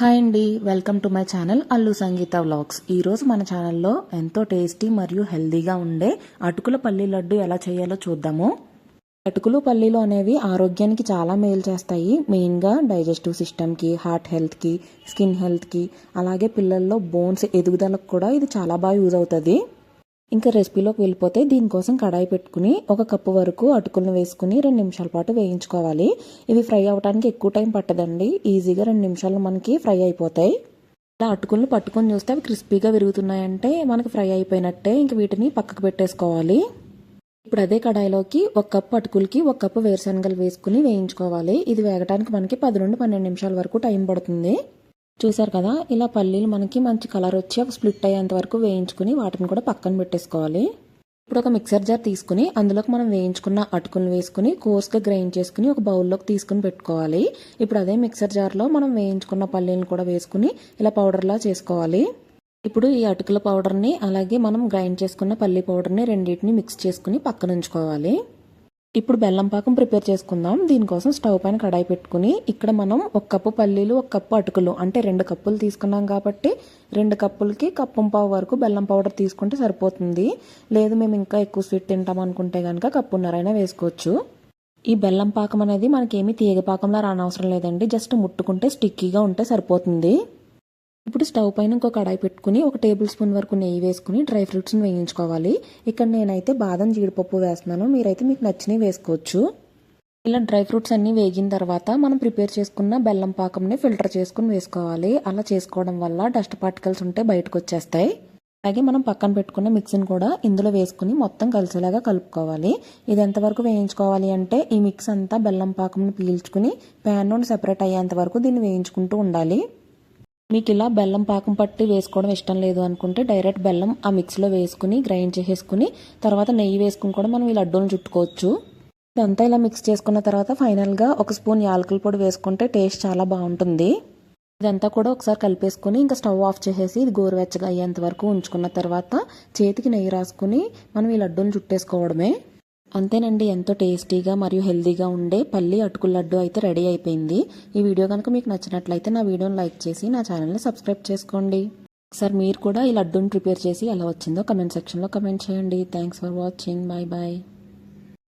Hi అండి welcome to my channel Allu Sangeetha vlogs. ఈరోజు మన ఛానల్లో ఎంతో టేస్టీ మరియు హెల్దీగా ఉండే అటుకుల పల్లి లడ్డు ఎలా చేయాలో చూద్దాము. అటుకులు పల్లీలు అనేవి ఆరోగ్యానికి చాలా మేలు చేస్తాయి. మెయిన్గా డైజెస్టివ్ సిస్టమ్కి హార్ట్ హెల్త్కి స్కిన్ హెల్త్కి అలాగే పిల్లల్లో బోన్స్ ఎదుగుదలకు కూడా ఇది చాలా బాగా యూజ్ అవుతుంది. ఇంకా రెసిపీలోకి వెళ్ళిపోతే దీనికోసం కడాయి పెట్టుకుని ఒక కప్పు వరకు అటుకులను వేసుకుని రెండు నిమిషాల పాటు వేయించుకోవాలి. ఇవి ఫ్రై అవ్వడానికి ఎక్కువ టైం పట్టదండి. ఈజీగా రెండు నిమిషాలు మనకి ఫ్రై అయిపోతాయి. ఇలా అటుకులను పట్టుకొని చూస్తే అవి క్రిస్పీగా విరుగుతున్నాయంటే మనకి ఫ్రై అయిపోయినట్టే ఇంక వీటిని పక్కకు పెట్టేసుకోవాలి. ఇప్పుడు అదే కడాయిలోకి ఒక కప్పు అటుకులకి ఒక కప్పు వేరుశనగలు వేసుకుని వేయించుకోవాలి. ఇది వేగటానికి మనకి పది నుండి పన్నెండు నిమిషాల వరకు టైం పడుతుంది. చూసారు కదా ఇలా పల్లీలు మనకి మంచి కలర్ వచ్చి అవి స్ప్లిట్ అయ్యేంత వరకు వేయించుకుని వాటిని కూడా పక్కన పెట్టేసుకోవాలి. ఇప్పుడు ఒక మిక్సర్ జార్ తీసుకుని అందులోకి మనం వేయించుకున్న అటుకులు వేసుకుని కోర్స్గా గ్రైండ్ చేసుకుని ఒక బౌల్లోకి తీసుకుని పెట్టుకోవాలి. ఇప్పుడు అదే మిక్సర్ జార్లో మనం వేయించుకున్న పల్లీలను కూడా వేసుకుని ఇలా పౌడర్లా చేసుకోవాలి. ఇప్పుడు ఈ అటుకుల పౌడర్ని అలాగే మనం గ్రైండ్ చేసుకున్న పల్లీ పౌడర్ని రెండింటిని మిక్స్ చేసుకుని పక్కన ఉంచుకోవాలి. ఇప్పుడు బెల్లం పాకం ప్రిపేర్ చేసుకుందాం. దీనికోసం స్టవ్ పైన కడాయి పెట్టుకుని ఇక్కడ మనం ఒక కప్పు పల్లీలు ఒక కప్పు అటుకులు అంటే రెండు కప్పులు తీసుకున్నాం కాబట్టి రెండు కప్పులకి కప్పం పావు వరకు బెల్లం పౌడర్ తీసుకుంటే సరిపోతుంది. లేదు మేము ఇంకా ఎక్కువ స్వీట్ తింటాం అనుకుంటే కనుక కప్పున్నరైనా వేసుకోవచ్చు. ఈ బెల్లం పాకం అనేది మనకేమీ తీగ పాకంలా రానవసరం లేదండి. జస్ట్ ముట్టుకుంటే స్టిక్కీగా ఉంటే సరిపోతుంది. ఇప్పుడు స్టవ్ పైన ఇంకో కడాయి పెట్టుకుని ఒక టేబుల్ స్పూన్ వరకు నెయ్యి వేసుకుని డ్రై ఫ్రూట్స్ని వేయించుకోవాలి. ఇక్కడ నేనైతే బాదం జీడిపప్పు వేస్తున్నాను. మీరైతే మీకు నచ్చినవి వేసుకోవచ్చు. ఇలా డ్రై ఫ్రూట్స్ అన్నీ వేగిన తర్వాత మనం ప్రిపేర్ చేసుకున్న బెల్లం పాకంని ఫిల్టర్ చేసుకుని వేసుకోవాలి. అలా చేసుకోవడం వల్ల డస్ట్ పార్టికల్స్ ఉంటే బయటకు వచ్చేస్తాయి. అలాగే మనం పక్కన పెట్టుకున్న మిక్సీని కూడా ఇందులో వేసుకుని మొత్తం కలిసేలాగా కలుపుకోవాలి. ఇది ఎంతవరకు వేయించుకోవాలి అంటే ఈ మిక్స్ అంతా బెల్లం పాకంని పీల్చుకుని ప్యాన్ నుండి సెపరేట్ అయ్యేంత వరకు దీన్ని వేయించుకుంటూ ఉండాలి. మీకు ఇలా బెల్లం పాకం పట్టి వేసుకోవడం ఇష్టం లేదు అనుకుంటే డైరెక్ట్ బెల్లం ఆ మిక్స్లో వేసుకుని గ్రైండ్ చేసేసుకుని తర్వాత నెయ్యి వేసుకుని కూడా మనం ఈ లడ్డూలు చుట్టుకోవచ్చు. ఇదంతా ఇలా మిక్స్ చేసుకున్న తర్వాత ఫైనల్గా ఒక స్పూన్ యాలకుల పొడి వేసుకుంటే టేస్ట్ చాలా బాగుంటుంది. ఇదంతా కూడా ఒకసారి కలిపేసుకుని ఇంకా స్టవ్ ఆఫ్ చేసేసి ఇది గోరువెచ్చగా అయ్యేంత వరకు ఉంచుకున్న తర్వాత చేతికి నెయ్యి రాసుకుని మనం ఈ లడ్డూలు చుట్టేసుకోవడమే. అంతేనండి ఎంతో టేస్టీగా మరియు హెల్దీగా ఉండే పల్లి అటుకుల లడ్డు అయితే రెడీ అయిపోయింది. ఈ వీడియో కనుక మీకు నచ్చినట్లయితే నా వీడియోని లైక్ చేసి నా ఛానల్ని సబ్స్క్రైబ్ చేసుకోండి. ఒకసారి మీరు కూడా ఈ లడ్డూని ప్రిపేర్ చేసి ఎలా వచ్చిందో కమెంట్ సెక్షన్లో కమెంట్ చేయండి. Thanks for watching. Bye bye